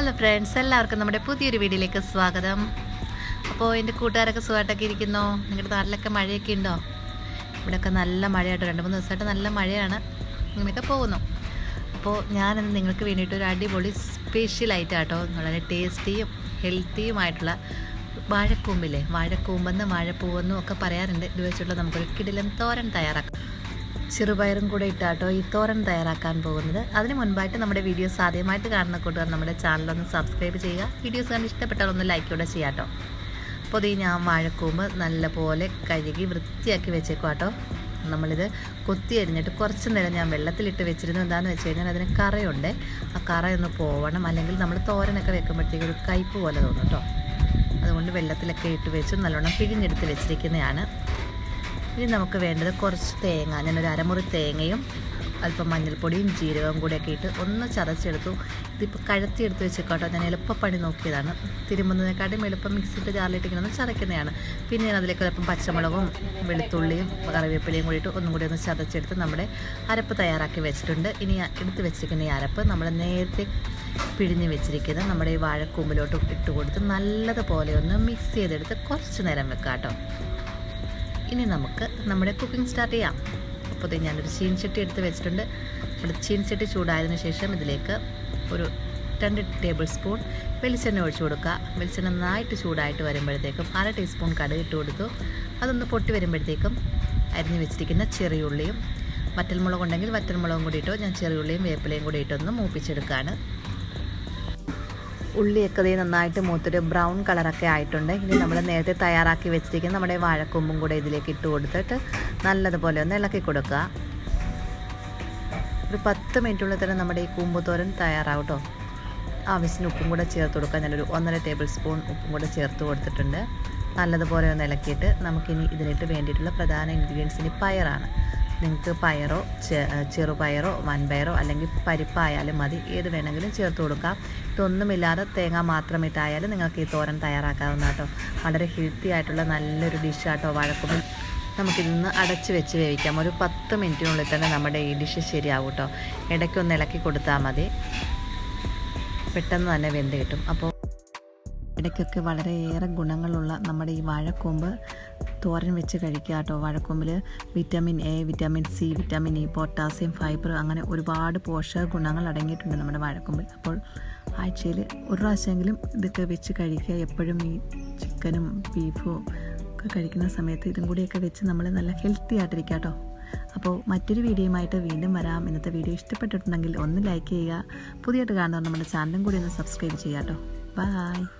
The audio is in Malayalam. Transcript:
ഹലോ ഫ്രണ്ട്സ് എല്ലാവർക്കും നമ്മുടെ പുതിയൊരു വീഡിയോയിലേക്ക് സ്വാഗതം. അപ്പോൾ എന്റെ കൂട്ടുകാരൊക്കെ സുഖമായിട്ടൊക്കെ ഇരിക്കുന്നു? നിങ്ങളുടെ നാട്ടിലൊക്കെ മഴയൊക്കെ ഉണ്ടോ? ഇവിടെയൊക്കെ നല്ല മഴയായിട്ട് രണ്ട് മൂന്ന് ദിവസമായിട്ട് നല്ല മഴയാണ്. ഇങ്ങനെയൊക്കെ പോകുന്നു. അപ്പോൾ ഞാനിന്ന് നിങ്ങൾക്ക് വേണ്ടിയിട്ട് ഒരു അടിപൊളി സ്പെഷ്യൽ ആയിട്ടാട്ടോ വളരെ ടേസ്റ്റിയും ഹെൽത്തിയുമായിട്ടുള്ള വാഴക്കൂമ്പില്ലേ? വാഴക്കൂമ്പെന്ന് വാഴപ്പൂവെന്നും ഒക്കെ പറയാറുണ്ട്. ഇത് വെച്ചിട്ടുള്ള നമുക്കൊരു കിടിലം തോരൻ തയ്യാറാക്കാം. ചെറുപയറും കൂടെ ഇട്ടാട്ടോ ഈ തോരൻ തയ്യാറാക്കാൻ പോകുന്നത്. അതിന് മുൻപായിട്ട് നമ്മുടെ വീഡിയോസ് ആദ്യമായിട്ട് കാണുന്ന കൂട്ടുകാർ നമ്മുടെ ചാനലൊന്ന് സബ്സ്ക്രൈബ് ചെയ്യുക. വീഡിയോസ് കണ്ട് ഇഷ്ടപ്പെട്ടാൽ ഒന്ന് ലൈക്ക് കൂടെ ചെയ്യാട്ടോ. അപ്പോൾ ഈ ഞാൻ വാഴക്കൂമ്പ് നല്ലപോലെ കഴുകി വൃത്തിയാക്കി വെച്ചേക്കും കേട്ടോ നമ്മളിത് കൊത്തി അരിഞ്ഞിട്ട് കുറച്ച് നേരം ഞാൻ വെള്ളത്തിലിട്ട് വെച്ചിരുന്നു. എന്താണെന്ന് വെച്ച് കഴിഞ്ഞാൽ അതിന് കറയുണ്ട്. ആ കറയൊന്ന് പോവണം. അല്ലെങ്കിൽ നമ്മൾ തോരനൊക്കെ വെക്കുമ്പോഴത്തേക്ക് ഒരു കയ്പ് പോലെ തോന്നും കേട്ടോ. അതുകൊണ്ട് വെള്ളത്തിലൊക്കെ ഇട്ട് വെച്ച് നല്ലോണം പിഴിഞ്ഞെടുത്ത് വെച്ചിരിക്കുന്നതാണ്. ഇനി നമുക്ക് വേണ്ടത് കുറച്ച് തേങ്ങ. ഞാനൊരു അരമുറി തേങ്ങയും അല്പം മഞ്ഞൾപ്പൊടിയും ജീരകവും കൂടിയൊക്കെ ഇട്ട് ഒന്ന് ചതച്ചെടുത്തു. ഇതിപ്പോൾ കഴത്തിയെടുത്ത് വെച്ചേക്കോട്ടോ. ഞാൻ എളുപ്പപ്പണി നോക്കിയതാണ്. തിരുമുന്നതിനെക്കാട്ടും എളുപ്പം മിക്സിയിട്ട് ജാറിലിട്ട് ഇങ്ങനെ ഒന്ന് ചതയ്ക്കുന്നതാണ്. പിന്നെ ഞാൻ അതിലേക്ക് അല്പം പച്ചമുളകും വെളുത്തുള്ളിയും കറിവേപ്പിലയും കൂടിയിട്ട് ഒന്നും കൂടി ഒന്ന് ചതച്ചെടുത്ത് നമ്മുടെ അരപ്പ് തയ്യാറാക്കി വെച്ചിട്ടുണ്ട്. ഇനി എടുത്ത് വെച്ചിരിക്കുന്ന ഈ അരപ്പ് നമ്മൾ നേരത്തെ പിഴിഞ്ഞ് വെച്ചിരിക്കുന്നത് നമ്മുടെ ഈ വാഴക്കൂമ്പിലോട്ട് ഇട്ട് കൊടുത്ത് നല്ലതുപോലെ ഒന്ന് മിക്സ് ചെയ്തെടുത്ത് കുറച്ച് നേരം വെക്കാം കേട്ടോ ഇനി നമുക്ക് നമ്മുടെ കുക്കിംഗ് സ്റ്റാർട്ട് ചെയ്യാം. അപ്പോൾ ഞാനൊരു ചീൻചട്ടി എടുത്ത് വെച്ചിട്ടുണ്ട്. നമ്മുടെ ചീൻചട്ടി ചൂടായതിനു ശേഷം ഇതിലേക്ക് ഒരു രണ്ട് ടേബിൾ സ്പൂൺ വെളിച്ചെണ്ണ ഒഴിച്ചു കൊടുക്കുക. വെളിച്ചെണ്ണ നന്നായിട്ട് ചൂടായിട്ട് വരുമ്പോഴത്തേക്കും അര ടീസ്പൂൺ കടുക് ഇട്ട് കൊടുത്തു. അതൊന്ന് പൊട്ടി വരുമ്പോഴത്തേക്കും അരിഞ്ഞ് വെച്ചിരിക്കുന്ന ചെറിയുള്ളിയും വറ്റൽമുളക് ഉണ്ടെങ്കിൽ വറ്റൽമുളകും കൂടി ഇട്ടോ ഞാൻ ചെറിയുള്ളിയും വേപ്പിലയും കൂടി ഇട്ടൊന്ന് മൂപ്പിച്ചെടുക്കുകയാണ്. ഉള്ളിയൊക്കെ ദേ നന്നായിട്ട് മൂത്തൊരു ബ്രൗൺ കളറൊക്കെ ആയിട്ടുണ്ട്. ഇനി നമ്മൾ നേരത്തെ തയ്യാറാക്കി വെച്ചിരിക്കുന്ന നമ്മുടെ വാഴക്കൊമ്പും കൂടെ ഇതിലേക്ക് ഇട്ട് കൊടുത്തിട്ട് നല്ലതുപോലെ ഒന്ന് ഇളക്കി കൊടുക്കുക. ഒരു പത്ത് മിനിറ്റുള്ളിൽ തന്നെ നമ്മുടെ ഈ കൂമ്പുതോരൻ തയ്യാറാവും ആവശ്യത്തിന് ഉപ്പും കൂടെ ചേർത്ത് കൊടുക്കുക. ഞാനൊരു ഒന്നര ടേബിൾ സ്പൂൺ ഉപ്പും കൂടെ ചേർത്ത് കൊടുത്തിട്ടുണ്ട്. നല്ലതുപോലെ ഒന്ന് ഇളക്കിയിട്ട് നമുക്കിനി ഇതിലേക്ക് വേണ്ടിയിട്ടുള്ള പ്രധാന ഇൻഗ്രീഡിയൻസിന് പയറാണ്. നിങ്ങൾക്ക് പയറോ ചെറുപയറോ വൻപയറോ അല്ലെങ്കിൽ പരിപ്പായാലും മതി. ഏത് വേണമെങ്കിലും ചേർത്ത് കൊടുക്കാം. ഇതൊന്നുമില്ലാതെ തേങ്ങ മാത്രം ഇട്ടായാലും നിങ്ങൾക്ക് ഈ തോരൻ തയ്യാറാക്കാവുന്ന കേട്ടോ. വളരെ ഹെൽത്തി ആയിട്ടുള്ള നല്ലൊരു ഡിഷാട്ടോ വഴക്കുമ്പിൽ നമുക്കിതൊന്ന് അടച്ച് വെച്ച് വേവിക്കാം. ഒരു പത്ത് മിനിറ്റിനുള്ളിൽ തന്നെ നമ്മുടെ ഈ ഡിഷ് ശരിയാവും കേട്ടോ. ഇടയ്ക്കൊന്ന് ഇളക്കി കൊടുത്താൽ മതി. പെട്ടെന്ന് തന്നെ വെന്ത് കിട്ടും. അപ്പോൾ ഇടയ്ക്കൊക്കെ വളരെയേറെ ഗുണങ്ങളുള്ള നമ്മുടെ ഈ വാഴക്കൂമ്പ് തോരൻ വെച്ച് കഴിക്കുക കേട്ടോ. വാഴക്കൂമ്പിൽ vitamin A vitamin C vitamin E potassium fibre അങ്ങനെ ഒരുപാട് പോഷക ഗുണങ്ങൾ അടങ്ങിയിട്ടുണ്ട് നമ്മുടെ വാഴക്കൂമ്പിൽ. അപ്പോൾ ആഴ്ചയിൽ ഒരു പ്രാവശ്യമെങ്കിലും ഇതൊക്കെ വെച്ച് കഴിക്കുക. എപ്പോഴും ഈ ചിക്കനും ബീഫും ഒക്കെ കഴിക്കുന്ന സമയത്ത് ഇതും കൂടിയൊക്കെ വെച്ച് നമ്മൾ നല്ല ഹെൽത്തി ആയിട്ടിരിക്കുക കേട്ടോ. അപ്പോൾ മറ്റൊരു വീഡിയോയുമായിട്ട് വീണ്ടും വരാം. ഇന്നത്തെ വീഡിയോ ഇഷ്ടപ്പെട്ടിട്ടുണ്ടെങ്കിൽ ഒന്ന് ലൈക്ക് ചെയ്യുക. പുതിയതായിട്ട് കാണുന്നവർ നമ്മുടെ ചാനലും കൂടി ഒന്ന് സബ്സ്ക്രൈബ് ചെയ്യാം കേട്ടോ. ബൈ.